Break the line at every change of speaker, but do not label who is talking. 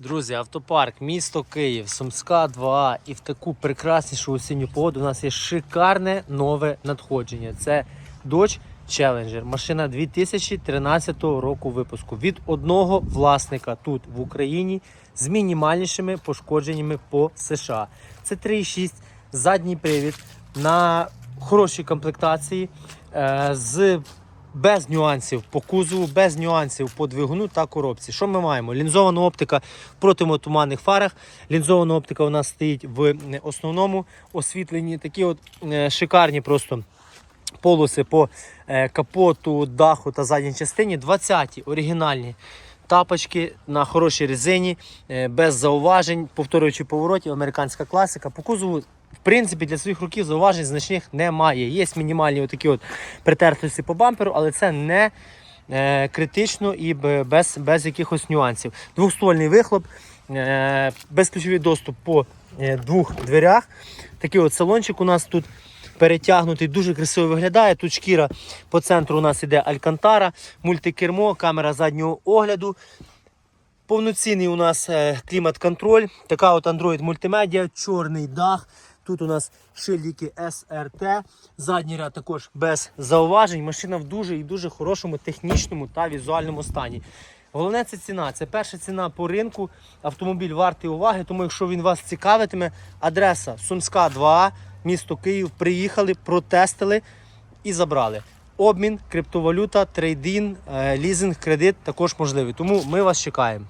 Друзі, автопарк, місто Київ, Сумська 2А і в таку прекраснішу осінню погоду у нас є шикарне нове надходження. Це Dodge Challenger. Машина 2013 року випуску від одного власника тут в Україні з мінімальнішими пошкодженнями по США. Це 3,6 задній привід на хорошій комплектації е, з без нюансів по кузову, без нюансів по двигуну та коробці. Що ми маємо? Лінзована оптика в протимотуманних фарах. Лінзована оптика у нас стоїть в е, основному освітленні. Такі от е, шикарні просто полоси по е, капоту, даху та задній частині. 20-ті оригінальні. Тапочки на хорошій резині, без зауважень, повторюючи поворотів, американська класика. По кузову, в принципі, для своїх років зауважень значних немає. Є мінімальні отакі от притертості по бамперу, але це не е, критично і без, без якихось нюансів. Двохствольний вихлоп, е, безключовий доступ по е, двох дверях. Такий от салончик у нас тут перетягнутий, дуже красиво виглядає. Тут шкіра по центру у нас іде алькантара, мультикермо, камера заднього огляду. Повноцінний у нас е, клімат-контроль, така от Android мультимедіа, чорний дах. Тут у нас шильдики SRT, задній ряд також без зауважень. Машина в дуже і дуже хорошому технічному та візуальному стані. Головне це ціна. Це перша ціна по ринку. Автомобіль вартий уваги. Тому, якщо він вас цікавитиме, адреса Сумська 2А, місто Київ. Приїхали, протестили і забрали. Обмін, криптовалюта, трейдин, е, лізинг, кредит також можливий. Тому ми вас чекаємо.